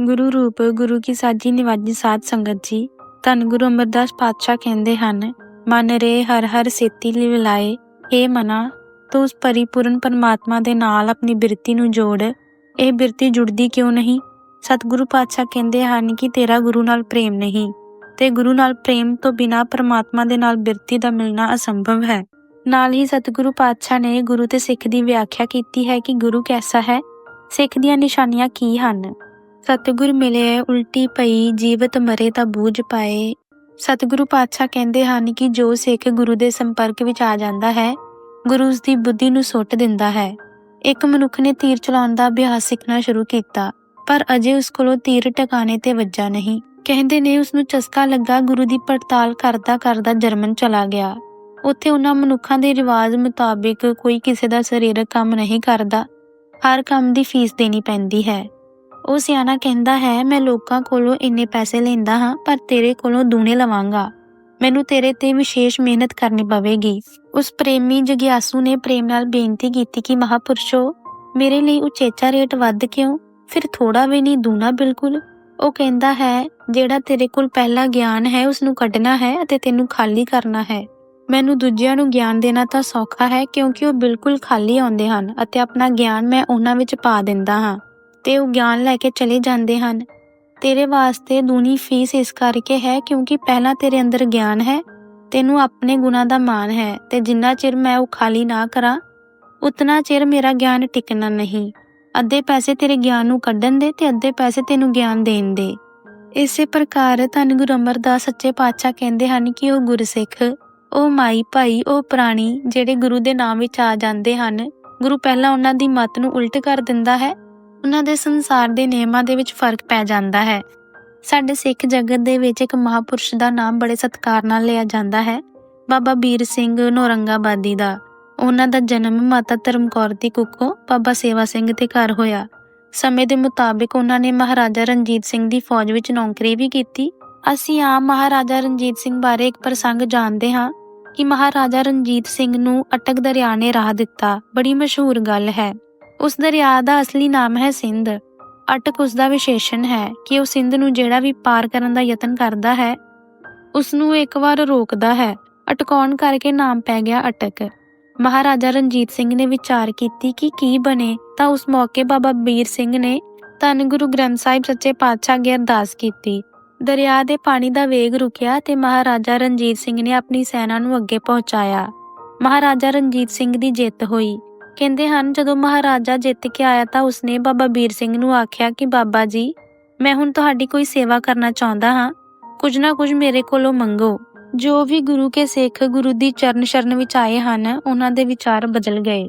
ਗੁਰੂ ਰੂਪ, ਗੁਰੂ ਕੀ ਸਾਜੀ ਨਿਵਾਜੀ ਸਾਧ ਸੰਗਤ ਜੀ, ਧੰਨ ਗੁਰੂ ਅਮਰਦਾਸ ਪਾਤਸ਼ਾਹ ਕਹਿੰਦੇ ਹਨ, ਮਨ ਰੇ ਹਰ ਹਰ ਸੇਤੀ ਲਿਵਲਾਏ ਏ ਮਨਾ, ਤੂੰ ਉਸ ਪਰਿਪੂਰਨ ਪਰਮਾਤਮਾ ਦੇ ਨਾਲ ਆਪਣੀ ਬਿਰਤੀ ਨੂੰ ਜੋੜ, ਇਹ ਬਿਰਤੀ ਜੁੜਦੀ ਕਿਉਂ ਨਹੀਂ? ਸਤਿਗੁਰੂ ਪਾਤਸ਼ਾਹ ਕਹਿੰਦੇ ਹਨ ਕਿ ਤੇਰਾ ਗੁਰੂ ਨਾਲ ਪ੍ਰੇਮ ਨਹੀਂ, ਤੇ ਗੁਰੂ ਨਾਲ ਪ੍ਰੇਮ ਤੋਂ ਬਿਨਾ ਪਰਮਾਤਮਾ ਦੇ ਨਾਲ ਬਿਰਤੀ ਦਾ ਮਿਲਣਾ ਅਸੰਭਵ ਹੈ। ਨਾਲ ਹੀ ਸਤਿਗੁਰੂ ਪਾਤਸ਼ਾਹ ਨੇ ਗੁਰੂ ਤੇ ਸਿੱਖ ਦੀ ਵਿਆਖਿਆ ਕੀਤੀ ਹੈ ਕਿ ਗੁਰੂ ਕੈਸਾ ਹੈ? ਸਿੱਖ ਦੀਆਂ ਨਿਸ਼ਾਨੀਆਂ ਕੀ ਹਨ? ਸਤਿਗੁਰ ਮਿਲੇ, ਉਲਟੀ ਪਈ, ਜੀਵਤ ਮਰੇ ਤਾਂ ਬੂਝ ਪਾਏ। ਸਤਿਗੁਰੂ ਪਾਤਸ਼ਾਹ ਕਹਿੰਦੇ ਹਨ ਕਿ ਜੋ ਸਿੱਖ ਗੁਰੂ ਦੇ ਸੰਪਰਕ ਵਿੱਚ ਆ ਜਾਂਦਾ ਹੈ, ਗੁਰੂ ਉਸ ਦੀ ਬੁੱਧੀ ਨੂੰ ਸੁੱਟ ਦਿੰਦਾ ਹੈ। ਇੱਕ ਮਨੁੱਖ ਨੇ ਤੀਰ ਚਲਾਉਣ ਦਾ ਅਭਿਆਸ ਸਿੱਖਣਾ ਸ਼ੁਰੂ ਕੀਤਾ, ਪਰ ਅਜੇ ਉਸ ਕੋਲੋਂ ਤੀਰ ਟਿਕਾਣੇ ਤੇ ਵੱਜਾ ਨਹੀਂ। ਕਹਿੰਦੇ ਨੇ ਉਸ ਨੂੰ ਚਸਕਾ ਲੱਗਾ, ਗੁਰੂ ਦੀ ਪੜਤਾਲ ਕਰਦਾ ਕਰਦਾ ਜਰਮਨ ਚਲਾ ਗਿਆ। ਉੱਥੇ ਉਹਨਾਂ ਮਨੁੱਖਾਂ ਦੇ ਰਿਵਾਜ ਮੁਤਾਬਿਕ ਕੋਈ ਕਿਸੇ ਦਾ ਸਰੀਰਕ ਕੰਮ ਨਹੀਂ ਕਰਦਾ। ਹਰ ਕੰਮ ਦੀ ਫੀਸ ਦੇਣੀ ਪੈਂਦੀ ਹੈ। ਉਹ ਸਿਆਣਾ ਕਹਿੰਦਾ ਹੈ, ਮੈਂ ਲੋਕਾਂ ਕੋਲੋਂ ਇੰਨੇ ਪੈਸੇ ਲੈਂਦਾ ਹਾਂ, ਪਰ ਤੇਰੇ ਕੋਲੋਂ ਦੂਣੇ ਲਵਾਂਗਾ। ਮੈਨੂੰ ਤੇਰੇ ਤੇ ਵਿਸ਼ੇਸ਼ ਮਿਹਨਤ ਕਰਨੀ ਪਵੇਗੀ। ਉਸ ਪ੍ਰੇਮੀ ਜਗਿਆਸੂ ਨੇ ਪ੍ਰੇਮ ਨਾਲ ਬੇਨਤੀ ਕੀਤੀ ਕਿ, ਮਹਾਪੁਰਸ਼ੋ, ਮੇਰੇ ਲਈ ਉਚੇਚਾ ਰੇਟ ਵੱਧ ਕਿਉਂ? ਫਿਰ ਥੋੜਾ ਵੀ ਨਹੀਂ, ਦੂਣਾ ਬਿਲਕੁਲ। ਉਹ ਕਹਿੰਦਾ ਹੈ, ਜਿਹੜਾ ਤੇਰੇ ਕੋਲ ਪਹਿਲਾ ਗਿਆਨ ਹੈ ਉਸ ਨੂੰ ਕੱਢਣਾ ਹੈ ਅਤੇ ਤੈਨੂੰ ਖਾਲੀ ਕਰਨਾ ਹੈ। ਮੈਨੂੰ ਦੂਜਿਆਂ ਨੂੰ ਗਿਆਨ ਦੇਣਾ ਤਾਂ ਸੌਖਾ ਹੈ, ਕਿਉਂਕਿ ਉਹ ਬਿਲਕੁਲ ਖਾਲੀ ਆਉਂਦੇ ਹਨ ਅਤੇ ਆਪਣਾ ਗਿਆਨ ਮੈਂ ਉਹਨਾਂ ਵਿੱਚ ਪਾ ਦਿੰਦਾ ਹਾਂ। ਤੇ ਉਹ ਗਿਆਨ ਲੈ ਕੇ ਚਲੇ ਜਾਂਦੇ ਹਨ। ਤੇਰੇ ਵਾਸਤੇ ਦੂਣੀ ਫੀਸ ਇਸ ਕਰਕੇ ਹੈ ਕਿਉਂਕਿ ਪਹਿਲਾਂ ਤੇਰੇ ਅੰਦਰ ਗਿਆਨ ਹੈ, ਤੈਨੂੰ ਆਪਣੇ ਗੁਣਾ ਦਾ ਮਾਣ ਹੈ ਤੇ ਜਿੰਨਾ ਚਿਰ ਮੈਂ ਉਹ ਖਾਲੀ ਨਾ ਕਰਾਂ, ਉਤਨਾ ਚਿਰ ਮੇਰਾ ਗਿਆਨ ਟਿਕਣਾ ਨਹੀਂ। ਅੱਧੇ ਪੈਸੇ ਤੇਰੇ ਗਿਆਨ ਨੂੰ ਕੱਢਣ ਦੇ ਤੇ ਅੱਧੇ ਪੈਸੇ ਤੈਨੂੰ ਗਿਆਨ ਦੇਣ ਦੇ। ਇਸੇ ਪ੍ਰਕਾਰ ਧੰਨ ਗੁਰੂ ਅਮਰਦਾਸ ਸੱਚੇ ਪਾਤਸ਼ਾਹ ਕਹਿੰਦੇ ਹਨ ਕਿ ਉਹ ਗੁਰਸਿੱਖ, ਉਹ ਮਾਈ ਭਾਈ, ਉਹ ਪ੍ਰਾਣੀ ਜਿਹੜੇ ਗੁਰੂ ਦੇ ਨਾਮ ਵਿੱਚ ਆ ਜਾਂਦੇ ਹਨ, ਗੁਰੂ ਪਹਿਲਾਂ ਉਹਨਾਂ ਦੀ ਮਤ ਨੂੰ ਉਲਟ ਕਰ ਦਿੰਦਾ ਹੈ ਉਹਨਾਂ ਦੇ ਸੰਸਾਰ ਦੇ ਨਿਯਮਾਂ ਦੇ ਵਿੱਚ ਫ਼ਰਕ ਪੈ ਜਾਂਦਾ ਹੈ। ਸਾਡੇ ਸਿੱਖ ਜਗਤ ਦੇ ਵਿੱਚ ਇੱਕ ਮਹਾਪੁਰਸ਼ ਦਾ ਨਾਮ ਬੜੇ ਸਤਿਕਾਰ ਨਾਲ ਲਿਆ ਜਾਂਦਾ ਹੈ, ਬਾਬਾ ਬੀਰ ਸਿੰਘ ਨੌਰੰਗਾਬਾਦੀ ਦਾ। ਉਹਨਾਂ ਦਾ ਜਨਮ ਮਾਤਾ ਧਰਮਕੌਰ ਦੀ ਕੁੱਖੋਂ ਬਾਬਾ ਸੇਵਾ ਸਿੰਘ ਦੇ ਘਰ ਹੋਇਆ। ਸਮੇਂ ਦੇ ਮੁਤਾਬਿਕ ਉਹਨਾਂ ਨੇ ਮਹਾਰਾਜਾ ਰਣਜੀਤ ਸਿੰਘ ਦੀ ਫੌਜ ਵਿੱਚ ਨੌਕਰੀ ਵੀ ਕੀਤੀ। ਅਸੀਂ ਆਮ ਮਹਾਰਾਜਾ ਰਣਜੀਤ ਸਿੰਘ ਬਾਰੇ ਇੱਕ ਪ੍ਰਸੰਗ ਜਾਣਦੇ ਹਾਂ ਕਿ ਮਹਾਰਾਜਾ ਰਣਜੀਤ ਸਿੰਘ ਨੂੰ ਅਟਕ ਦਰਿਆ ਨੇ ਰਾਹ ਦਿੱਤਾ। ਬੜੀ ਮਸ਼ਹੂਰ ਗੱਲ ਹੈ। ਉਸ ਦਰਿਆ ਦਾ ਅਸਲੀ ਨਾਮ ਹੈ ਸਿੰਧ। ਅਟਕ ਉਸ ਦਾ ਵਿਸ਼ੇਸ਼ਣ ਹੈ ਕਿ ਉਹ ਸਿੰਧ ਨੂੰ ਜਿਹੜਾ ਵੀ ਪਾਰ ਕਰਨ ਦਾ ਯਤਨ ਕਰਦਾ ਹੈ, ਉਸ ਨੂੰ ਇੱਕ ਵਾਰ ਰੋਕਦਾ ਹੈ। ਅਟਕਾਉਣ ਕਰਕੇ ਨਾਮ ਪੈ ਗਿਆ ਅਟਕ। ਮਹਾਰਾਜਾ ਰਣਜੀਤ ਸਿੰਘ ਨੇ ਵਿਚਾਰ ਕੀਤੀ ਕਿ ਕੀ ਬਣੇ ਤਾਂ ਉਸ ਮੌਕੇ ਬਾਬਾ ਬੀਰ ਸਿੰਘ ਨੇ ਧੰਨ ਗੁਰੂ ਗ੍ਰੰਥ ਸਾਹਿਬ ਸੱਚੇ ਪਾਤਸ਼ਾਹ ਅੱਗੇ ਅਰਦਾਸ ਕੀਤੀ। ਦਰਿਆ ਦੇ ਪਾਣੀ ਦਾ ਵੇਗ ਰੁਕਿਆ ਤੇ ਮਹਾਰਾਜਾ ਰਣਜੀਤ ਸਿੰਘ ਨੇ ਆਪਣੀ ਸੈਨਾ ਨੂੰ ਅੱਗੇ ਪਹੁੰਚਾਇਆ। ਮਹਾਰਾਜਾ ਰਣਜੀਤ ਸਿੰਘ ਦੀ ਜਿੱਤ ਹੋਈ। ਕਹਿੰਦੇ ਹਨ, ਜਦੋਂ ਮਹਾਰਾਜਾ ਜਿੱਤ ਕੇ ਆਇਆ ਤਾਂ ਉਸਨੇ ਬਾਬਾ ਬੀਰ ਸਿੰਘ ਨੂੰ ਆਖਿਆ ਕਿ, ਬਾਬਾ ਜੀ, ਮੈਂ ਹੁਣ ਤੁਹਾਡੀ ਕੋਈ ਸੇਵਾ ਕਰਨਾ ਚਾਹੁੰਦਾ ਹਾਂ। ਕੁਝ ਨਾ ਕੁਝ ਮੇਰੇ ਕੋਲੋਂ ਮੰਗੋ। ਜੋ ਵੀ ਗੁਰੂ ਕੇ ਸਿੱਖ ਗੁਰੂ ਦੀ ਚਰਨ ਸ਼ਰਨ ਵਿੱਚ ਆਏ ਹਨ, ਉਹਨਾਂ ਦੇ ਵਿਚਾਰ ਬਦਲ ਗਏ।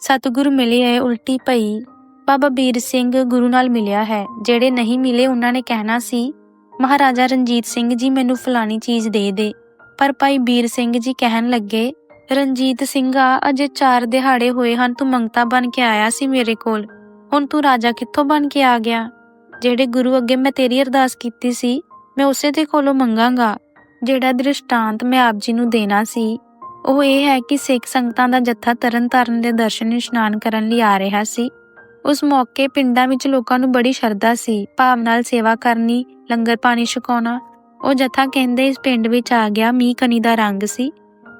ਸਤਿਗੁਰ ਮਿਲੇ ਹੈ ਉਲਟੀ ਪਈ। ਬਾਬਾ ਬੀਰ ਸਿੰਘ ਗੁਰੂ ਨਾਲ ਮਿਲਿਆ ਹੈ। ਜਿਹੜੇ ਨਹੀਂ ਮਿਲੇ, ਉਹਨਾਂ ਨੇ ਕਹਿਣਾ ਸੀ, ਮਹਾਰਾਜਾ ਰਣਜੀਤ ਸਿੰਘ ਜੀ ਮੈਨੂੰ ਫਲਾਣੀ ਚੀਜ਼ ਦੇ ਦੇ। ਪਰ ਭਾਈ ਬੀਰ ਸਿੰਘ ਜੀ ਕਹਿਣ ਲੱਗੇ ਰਣਜੀਤ ਸਿੰਘਾ ਅਜੇ ਚਾਰ ਦਿਹਾੜੇ ਹੋਏ ਹਨ ਤੂੰ ਮੰਗਤਾ ਬਣ ਕੇ ਆਇਆ ਸੀ ਮੇਰੇ ਕੋਲ। ਹੁਣ ਤੂੰ ਰਾਜਾ ਕਿੱਥੋਂ ਬਣ ਕੇ ਆ ਗਿਆ? ਜਿਹੜੇ ਗੁਰੂ ਅੱਗੇ ਮੈਂ ਤੇਰੀ ਅਰਦਾਸ ਕੀਤੀ ਸੀ, ਮੈਂ ਉਸੇ ਦੇ ਕੋਲੋਂ ਮੰਗਾਂਗਾ। ਜਿਹੜਾ ਦ੍ਰਿਸ਼ਟਾਂਤ ਮੈਂ ਆਪ ਜੀ ਨੂੰ ਦੇਣਾ ਸੀ, ਉਹ ਇਹ ਹੈ ਕਿ ਸਿੱਖ ਸੰਗਤਾਂ ਦਾ ਜੱਥਾ ਤਰਨਤਾਰਨ ਦੇ ਦਰਸ਼ਨ ਇਸ਼ਨਾਨ ਕਰਨ ਲਈ ਆ ਰਿਹਾ ਸੀ। ਉਸ ਮੌਕੇ ਪਿੰਡਾਂ ਵਿੱਚ ਲੋਕਾਂ ਨੂੰ ਬੜੀ ਸ਼ਰਧਾ ਸੀ। ਭਾਵ ਨਾਲ ਸੇਵਾ ਕਰਨੀ, ਲੰਗਰ ਪਾਣੀ ਛਕਾਉਣਾ, ਉਹ ਜਥਾ ਕਹਿੰਦੇ ਇਸ ਪਿੰਡ ਵਿੱਚ ਆ ਗਿਆ, ਮੀਂਹ ਕਣੀ ਦਾ ਰੰਗ ਸੀ।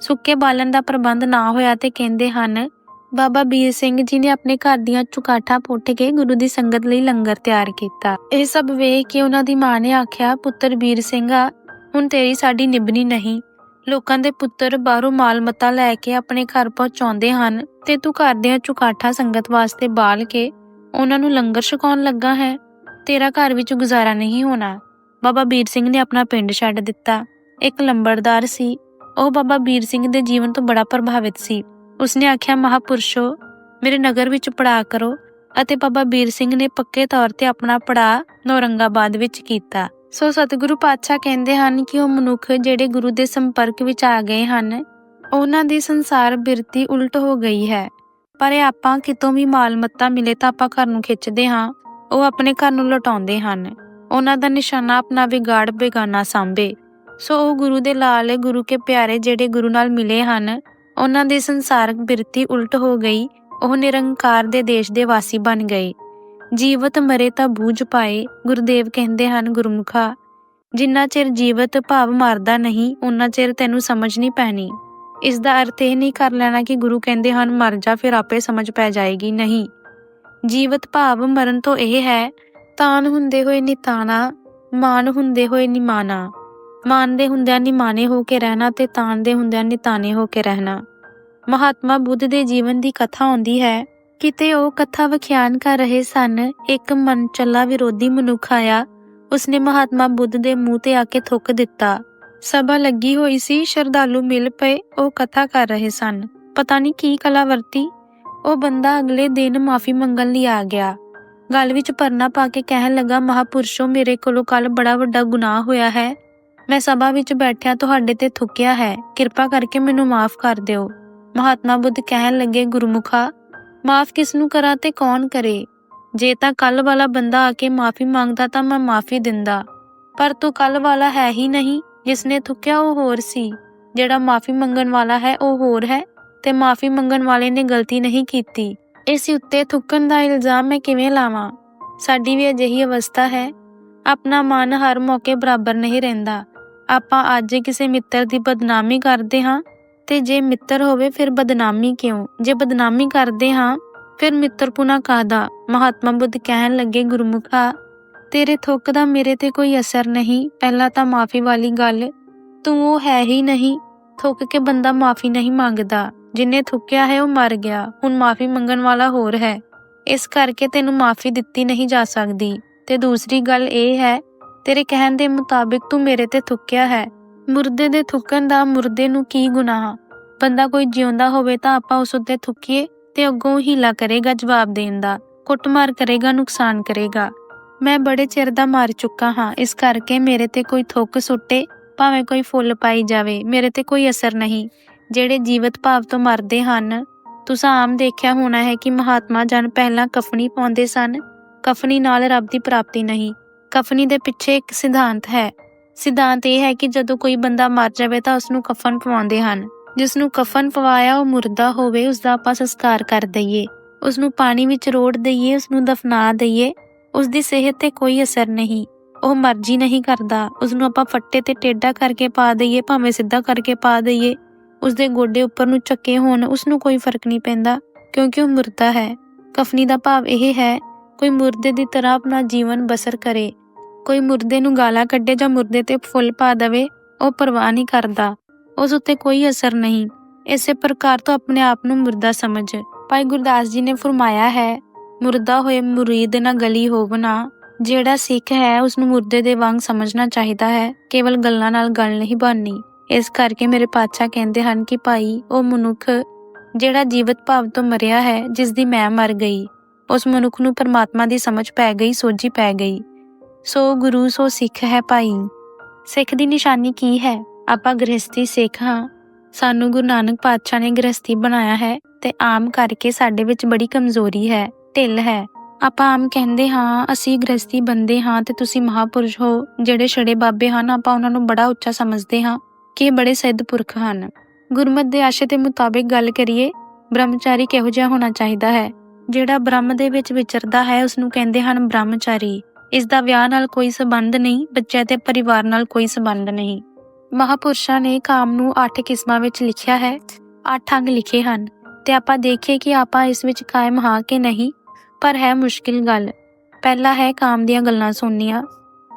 ਸੁੱਕੇ ਬਾਲਣ ਦਾ ਪ੍ਰਬੰਧ ਨਾ ਹੋਇਆ ਤੇ ਕਹਿੰਦੇ ਹਨ, ਬਾਬਾ ਬੀਰ ਸਿੰਘ ਜੀ ਨੇ ਆਪਣੇ ਘਰ ਦੀਆਂ ਚੁਕਾਠਾਂ ਪੁੱਟ ਕੇ ਗੁਰੂ ਦੀ ਸੰਗਤ ਲਈ ਲੰਗਰ ਤਿਆਰ ਕੀਤਾ। ਇਹ ਸਭ ਵੇਖ ਕੇ ਉਹਨਾਂ ਦੀ ਮਾਂ ਨੇ ਆਖਿਆ, ਪੁੱਤਰ ਬੀਰ ਸਿੰਘਾ ਹੁਣ ਤੇਰੀ ਸਾਡੀ ਨਿਭਣੀ ਨਹੀਂ। ਲੋਕਾਂ ਦੇ ਪੁੱਤਰ ਬਾਹਰੋਂ ਮਾਲ ਮਤਾ ਲੈ ਕੇ ਆਪਣੇ ਘਰ ਪਹੁੰਚਾਉਂਦੇ ਹਨ ਤੇ ਤੂੰ ਘਰ ਦੀਆਂ ਚੁਕਾਠਾਂ ਸੰਗਤ ਵਾਸਤੇ ਬਾਲ ਕੇ ਉਹਨਾਂ ਨੂੰ ਲੰਗਰ ਛਕਾਉਣ ਲੱਗਾ ਹੈ। ਤੇਰਾ ਘਰ ਵਿੱਚ ਗੁਜ਼ਾਰਾ ਨਹੀਂ ਹੋਣਾ। ਬਾਬਾ ਬੀਰ ਸਿੰਘ ਨੇ ਆਪਣਾ ਪਿੰਡ ਛੱਡ ਦਿੱਤਾ। ਇੱਕ ਲੰਬੜਦਾਰ ਸੀ। ਉਹ ਬਾਬਾ ਬੀਰ ਸਿੰਘ ਦੇ ਜੀਵਨ ਤੋਂ ਬੜਾ ਪ੍ਰਭਾਵਿਤ ਸੀ। ਉਸਨੇ ਆਖਿਆ, ਮਹਾਪੁਰਸ਼ੋ, ਮੇਰੇ ਨਗਰ ਵਿੱਚ ਪੜਾ ਕਰੋ ਅਤੇ ਬਾਬਾ ਬੀਰ ਸਿੰਘ ਨੇ ਪੱਕੇ ਤੌਰ ਤੇ ਆਪਣਾ ਪੜਾ ਨੌਰੰਗਾਬਾਦ ਵਿੱਚ ਕੀਤਾ। ਸੋ ਸਤਿਗੁਰੂ ਪਾਤਸ਼ਾਹ ਕਹਿੰਦੇ ਹਨ ਕਿ ਉਹ ਮਨੁੱਖ ਜਿਹੜੇ ਗੁਰੂ ਦੇ ਸੰਪਰਕ ਵਿੱਚ ਆ ਗਏ ਹਨ, ਉਹਨਾਂ ਦੀ ਸੰਸਾਰ ਬਿਰਤੀ ਉਲਟ ਹੋ ਗਈ ਹੈ। ਪਰ ਇਹ ਆਪਾਂ ਕਿਤੋਂ ਵੀ ਮਾਲ ਮੱਤਾ ਮਿਲੇ ਤਾਂ ਆਪਾਂ ਘਰ ਨੂੰ ਖਿੱਚਦੇ ਹਾਂ, ਉਹ ਆਪਣੇ ਘਰ ਨੂੰ ਲਟਾਉਂਦੇ ਹਨ। ਉਹਨਾਂ ਦਾ ਨਿਸ਼ਾਨਾ ਆਪਣਾ ਵਿਗਾੜ ਬੇਗਾਨਾ ਸਾਂਭੇ। ਸੋ ਉਹ ਗੁਰੂ ਦੇ ਲਾਲ, ਗੁਰੂ ਕੇ ਪਿਆਰੇ ਜਿਹੜੇ ਗੁਰੂ ਨਾਲ ਮਿਲੇ ਹਨ, ਉਹਨਾਂ ਦੀ ਸੰਸਾਰਕ ਬਿਰਤੀ ਉਲਟ ਹੋ ਗਈ, ਉਹ ਨਿਰੰਕਾਰ ਦੇ ਦੇਸ਼ ਦੇ ਵਾਸੀ ਬਣ ਗਏ। ਜੀਵਤ ਮਰੇ ਤਾਂ ਬੂਝ ਪਾਏ, ਗੁਰਦੇਵ ਕਹਿੰਦੇ ਹਨ ਗੁਰਮੁਖਾ, ਜਿੰਨਾ ਚਿਰ ਜੀਵਤ ਭਾਵ ਮਰਦਾ ਨਹੀਂ ਉਨਾ ਚਿਰ ਤੈਨੂੰ ਸਮਝ ਨਹੀਂ ਪੈਣੀ। ਇਸ ਦਾ ਅਰਥ ਇਹ ਨਹੀਂ ਕਰ ਲੈਣਾ ਕਿ ਗੁਰੂ ਕਹਿੰਦੇ ਹਨ ਮਰ ਜਾ, ਫਿਰ ਆਪੇ ਸਮਝ ਪੈ ਜਾਏਗੀ। ਨਹੀਂ। ਜੀਵਤ ਭਾਵ ਮਰਨ ਤੋਂ ਇਹ ਹੈ, ਤਾਨ ਹੁੰਦੇ ਹੋਏ ਨਿਤਾਣਾ ਮਾਨ ਹੁੰਦੇ ਹੋਏ ਨਿਮਾਣਾ। ਮਾਨ ਦੇ ਹੁੰਦਿਆਂ ਨਿਮਾਣੇ ਹੋ ਕੇ ਰਹਿਣਾ ਤੇ ਤਾਨ ਦੇ ਹੁੰਦਿਆਂ ਨਿਤਾਣੇ ਹੋ ਕੇ ਰਹਿਣਾ। ਮਹਾਤਮਾ ਬੁੱਧ ਦੇ ਜੀਵਨ ਦੀ ਕਥਾ ਆਉਂਦੀ ਹੈ ਕਿਤੇ ਉਹ ਕਥਾ ਵਿਖਿਆਨ ਕਰ ਰਹੇ ਸਨ, ਇੱਕ ਮਨ ਚੱਲਾ ਵਿਰੋਧੀ ਮਨੁੱਖ ਆਇਆ, ਉਸਨੇ ਮਹਾਤਮਾ ਬੁੱਧ ਦੇ ਮੂੰਹ ਤੇ ਆ ਕੇ ਥੁੱਕ ਦਿੱਤਾ। ਸਭਾ ਲੱਗੀ ਹੋਈ ਸੀ, ਸ਼ਰਧਾਲੂ ਮਿਲ ਪਏ, ਉਹ ਕਥਾ ਕਰ ਰਹੇ ਸਨ। ਪਤਾ ਨਹੀਂ ਕੀ ਕਲਾ ਵਰਤੀ, ਉਹ ਬੰਦਾ ਅਗਲੇ ਦਿਨ ਮਾਫੀ ਮੰਗਣ ਲਈ ਆ ਗਿਆ। ਗਲ ਵਿੱਚ ਪਰਨਾ ਪਾ ਕੇ ਕਹਿਣ ਲੱਗਾ, ਮਹਾਪੁਰਸ਼ੋ, ਮੇਰੇ ਕੋਲੋਂ ਕੱਲ ਬੜਾ ਵੱਡਾ ਗੁਨਾਹ ਹੋਇਆ ਹੈ ਮੈਂ ਸਭਾ ਵਿੱਚ ਬੈਠਿਆ ਤੁਹਾਡੇ ਤੇ ਥੁੱਕਿਆ ਹੈ। ਕਿਰਪਾ ਕਰਕੇ ਮੈਨੂੰ ਮਾਫ ਕਰ ਦਿਓ। ਮਹਾਤਮਾ ਬੁੱਧ ਕਹਿਣ ਲੱਗੇ, ਗੁਰਮੁਖਾ, ਮਾਫ ਕਿਸ ਨੂੰ ਕਰਾਂ ਤੇ ਕੌਣ ਕਰੇ? ਜੇ ਤਾਂ ਕੱਲ ਵਾਲਾ ਬੰਦਾ ਆ ਕੇ ਮਾਫੀ ਮੰਗਦਾ ਤਾਂ ਮੈਂ ਮਾਫੀ ਦਿੰਦਾ। ਪਰ ਤੂੰ ਕੱਲ ਵਾਲਾ ਹੈ ਹੀ ਨਹੀਂ ਜਿਸਨੇ ਥੁੱਕਿਆ ਉਹ ਹੋਰ ਸੀ। ਜਿਹੜਾ ਮਾਫੀ ਮੰਗਣ ਵਾਲਾ ਹੈ ਉਹ ਹੋਰ ਹੈ ਤੇ ਮਾਫੀ ਮੰਗਣ ਵਾਲੇ ਨੇ ਗਲਤੀ ਨਹੀਂ ਕੀਤੀ। ਇਸ ਉੱਤੇ ਥੁੱਕਣ ਦਾ ਇਲਜ਼ਾਮ ਮੈਂ ਕਿਵੇਂ ਲਾਵਾਂ? ਸਾਡੀ ਵੀ ਅਜਿਹੀ ਅਵਸਥਾ ਹੈ। ਆਪਣਾ ਮਨ ਹਰ ਮੌਕੇ ਬਰਾਬਰ ਨਹੀਂ ਰਹਿੰਦਾ। ਆਪਾਂ ਅੱਜ ਕਿਸੇ ਮਿੱਤਰ ਦੀ ਬਦਨਾਮੀ ਕਰਦੇ ਹਾਂ ਤੇ ਜੇ ਮਿੱਤਰ ਹੋਵੇ ਫਿਰ ਬਦਨਾਮੀ ਕਿਉਂ? ਜੇ ਬਦਨਾਮੀ ਕਰਦੇ ਹਾਂ, ਫਿਰ ਮਿੱਤਰਪੁਣਾ ਕਾਦਾ ਮਹਾਤਮਾ ਬੁੱਧ ਕਹਿਣ ਲੱਗੇ, ਗੁਰਮੁਖਾ, ਤੇਰੇ ਥੁੱਕ ਦਾ ਮੇਰੇ ਤੇ ਕੋਈ ਅਸਰ ਨਹੀਂ। ਪਹਿਲਾਂ ਤਾਂ ਮਾਫੀ ਵਾਲੀ ਗੱਲ, ਤੂੰ ਉਹ ਹੈ ਹੀ ਨਹੀਂ। ਥੁੱਕ ਕੇ ਬੰਦਾ ਮਾਫੀ ਨਹੀਂ ਮੰਗਦਾ। ਜਿਨੇ ਥੁੱਕਿਆ ਹੈ ਉਹ ਮਰ ਗਿਆ। ਹੁਣ ਮਾਫੀ ਮੰਗਣ ਵਾਲਾ ਹੋਰ ਹੈ। ਇਸ ਕਰਕੇ ਤੈਨੂੰ ਮਾਫੀ ਦਿੱਤੀ ਨਹੀਂ ਜਾ ਸਕਦੀ। ਤੇ ਦੂਸਰੀ ਗੱਲ ਇਹ ਹੈ ਤੇਰੇ ਕਹਿਣ ਦੇ ਮੁਤਾਬਿਕ ਤੂੰ ਮੇਰੇ ਤੇ ਥੁੱਕਿਆ ਹੈ। ਮੁਰਦੇ ਦੇ ਥੁੱਕਣ ਦਾ ਮੁਰਦੇ ਨੂੰ ਕੀ ਗੁਨਾਹ? ਬੰਦਾ ਕੋਈ ਜਿਉਂਦਾ ਹੋਵੇ ਤਾਂ ਆਪਾਂ ਉਸ ਉੱਤੇ ਥੁੱਕੀਏ ਤੇ ਅੱਗੋਂ ਹੀਲਾ ਕਰੇਗਾ ਜਵਾਬ ਦੇਣ ਦਾ, ਕੁੱਟਮਾਰ ਕਰੇਗਾ, ਨੁਕਸਾਨ ਕਰੇਗਾ। ਮੈਂ ਬੜੇ ਚਿਰ ਦਾ ਮਾਰ ਚੁੱਕਾ ਹਾਂ, ਇਸ ਕਰਕੇ ਮੇਰੇ ਤੇ ਕੋਈ ਥੁੱਕ ਸੁੱਟੇ, ਭਾਵੇਂ ਕੋਈ ਫੁੱਲ ਪਾਈ ਜਾਵੇ, ਮੇਰੇ ਤੇ ਕੋਈ ਅਸਰ ਨਹੀਂ। ਜਿਹੜੇ ਜੀਵਤ ਭਾਵ ਤੋਂ ਮਰਦੇ ਹਨ, ਤੁਸੀਂ ਆਮ ਦੇਖਿਆ ਹੋਣਾ ਹੈ ਕਿ ਮਹਾਤਮਾ ਜਨ ਪਹਿਲਾਂ ਕਫਨੀ ਪਾਉਂਦੇ ਸਨ, ਕਫਨੀ ਨਾਲ ਰੱਬ ਦੀ ਪ੍ਰਾਪਤੀ ਨਹੀਂ। ਕਫਨੀ ਦੇ ਪਿੱਛੇ ਇੱਕ ਸਿਧਾਂਤ ਹੈ। ਸਿਧਾਂਤ ਇਹ ਹੈ ਕਿ ਜਦੋਂ ਕੋਈ ਬੰਦਾ ਮਰ ਜਾਵੇ ਤਾਂ ਉਸ ਨੂੰ ਕਫਨ ਪਵਾਉਂਦੇ ਹਨ। ਜਿਸ ਨੂੰ ਕਫਨ ਪਵਾਇਆ ਉਹ ਮੁਰਦਾ ਹੋਵੇ ਉਸ ਦਾ ਆਪਾਂ ਸੰਸਕਾਰ ਕਰ ਦਈਏ। ਉਸ ਨੂੰ ਪਾਣੀ ਵਿੱਚ ਰੋੜ ਦਈਏ ਉਸ ਨੂੰ ਦਫਨਾ ਦਈਏ। ਉਸ ਦੀ ਸਿਹਤ ਤੇ ਕੋਈ ਅਸਰ ਨਹੀਂ। ਉਹ ਮਰਜ਼ੀ ਨਹੀਂ ਕਰਦਾ। ਉਸ ਨੂੰ ਆਪਾਂ ਫੱਟੇ ਤੇ ਟੇਡਾ ਕਰਕੇ ਪਾ ਦਈਏ, ਭਾਵੇਂ ਸਿੱਧਾ ਕਰਕੇ ਪਾ ਦਈਏ। ਉਸ ਦੇ ਗੋਡੇ ਉੱਪਰ ਨੂੰ ਚੱਕੇ ਹੋਣ ਉਸ ਨੂੰ ਕੋਈ ਫ਼ਰਕ ਨਹੀਂ ਪੈਂਦਾ, ਕਿਉਂਕਿ ਉਹ ਮੁਰਦਾ ਹੈ। ਕਫਨੀ ਦਾ ਭਾਵ ਇਹ ਹੈ, ਕੋਈ ਮੁਰਦੇ ਦੀ ਤਰ੍ਹਾਂ ਆਪਣਾ ਜੀਵਨ ਬਸਰ ਕਰੇ। ਕੋਈ ਮੁਰਦੇ ਨੂੰ ਗਾਲਾਂ ਕੱਢੇ ਜਾਂ ਮੁਰਦੇ ਤੇ ਫੁੱਲ ਪਾ ਦੇਵੇ, ਉਹ ਪਰਵਾਹ ਨਹੀਂ ਕਰਦਾ। ਉਸ ਉੱਤੇ ਕੋਈ ਅਸਰ ਨਹੀਂ। ਇਸੇ ਪ੍ਰਕਾਰ ਤੋਂ ਆਪਣੇ ਆਪ ਨੂੰ ਮੁਰਦਾ ਸਮਝ। ਭਾਈ ਗੁਰਦਾਸ ਜੀ ਨੇ ਫਰਮਾਇਆ ਹੈ, ਮੁਰਦਾ ਹੋਏ ਮੁਰੀਦ ਨਾ ਗਲੀ ਹੋਵਨਾ ਜਿਹੜਾ ਸਿੱਖ ਹੈ ਉਸ ਨੂੰ ਮੁਰਦੇ ਦੇ ਵਾਂਗ ਸਮਝਣਾ ਚਾਹੀਦਾ ਹੈ। ਕੇਵਲ ਗੱਲਾਂ ਨਾਲ ਗੱਲ ਨਹੀਂ ਬਣਨੀ। ਇਸ ਕਰਕੇ ਮੇਰੇ ਪਾਤਸ਼ਾਹ ਕਹਿੰਦੇ ਹਨ ਕਿ ਭਾਈ, ਉਹ ਮਨੁੱਖ, ਜਿਹੜਾ ਜੀਵਤ ਭਾਵ ਤੋਂ ਮਰਿਆ ਹੈ ਜਿਸ ਦੀ ਮੈਂ ਮਰ ਗਈ। ਉਸ ਮਨੁੱਖ ਨੂੰ ਪਰਮਾਤਮਾ ਦੀ ਸਮਝ ਪੈ ਗਈ, ਸੋਝੀ ਪੈ ਗਈ। ਸੋ ਗੁਰੂ, ਸੋ ਸਿੱਖ ਹੈ ਭਾਈ। ਸਿੱਖ ਦੀ ਨਿਸ਼ਾਨੀ ਕੀ ਹੈ? ਆਪਾਂ ਗ੍ਰਸਤੀ ਸਿੱਖ ਹਾਂ। ਸਾਨੂੰ ਗੁਰੂ ਨਾਨਕ ਪਾਤਸ਼ਾਹ ਨੇ ਗ੍ਰਸਤੀ ਬਣਾਇਆ ਹੈ ਤੇ ਆਮ ਕਰਕੇ ਸਾਡੇ ਵਿੱਚ ਬੜੀ ਕਮਜ਼ੋਰੀ ਹੈ, ਢਿੱਲ ਹੈ। ਆਪਾਂ ਆਮ ਕਹਿੰਦੇ ਹਾਂ, ਅਸੀਂ ਗ੍ਰਸਤੀ ਬੰਦੇ ਹਾਂ ਤੇ ਤੁਸੀਂ ਮਹਾਪੁਰਸ਼ ਹੋ। ਜਿਹੜੇ ਛੜੇ ਬਾਬੇ ਹਨ, ਆਪਾਂ ਉਹਨਾਂ ਨੂੰ ਬੜਾ ਉੱਚਾ ਸਮਝਦੇ ਹਾਂ ਕਿ ਇਹ ਬੜੇ ਸਿੱਧ ਪੁਰਖ ਹਨ। ਗੁਰਮਤਿ ਦੇ ਆਸ਼ੇ ਦੇ ਮੁਤਾਬਿਕ ਗੱਲ ਕਰੀਏ, ਬ੍ਰਹਮਚਾਰੀ ਕਿਹੋ ਜਿਹਾ ਹੋਣਾ ਚਾਹੀਦਾ ਹੈ? ਜਿਹੜਾ ਬ੍ਰਹਮ ਦੇ ਵਿੱਚ ਵਿਚਰਦਾ ਹੈ ਉਸ ਨੂੰ ਕਹਿੰਦੇ ਹਨ ਬ੍ਰਹਮਚਾਰੀ। ਇਸ ਦਾ ਵਿਆਹ ਨਾਲ ਕੋਈ ਸਬੰਧ ਨਹੀਂ, ਬੱਚਿਆਂ ਤੇ ਪਰਿਵਾਰ ਨਾਲ ਕੋਈ ਸਬੰਧ ਨਹੀਂ। ਮਹਾਪੁਰਸ਼ਾਂ ਨੇ ਕਾਮ ਨੂੰ 8 ਕਿਸਮਾਂ ਵਿੱਚ ਲਿਖਿਆ ਹੈ। 8 ਅੰਗ ਲਿਖੇ ਹਨ। ਤੇ ਆਪਾਂ ਦੇਖੀਏ ਕਿ ਆਪਾਂ ਇਸ ਵਿੱਚ ਕਾਇਮ ਹਾਂ ਕਿ ਨਹੀਂ, ਪਰ ਹੈ ਮੁਸ਼ਕਿਲ ਗੱਲ। ਪਹਿਲਾ ਹੈ ਕਾਮ ਦੀਆਂ ਗੱਲਾਂ ਸੁਣਨੀਆਂ।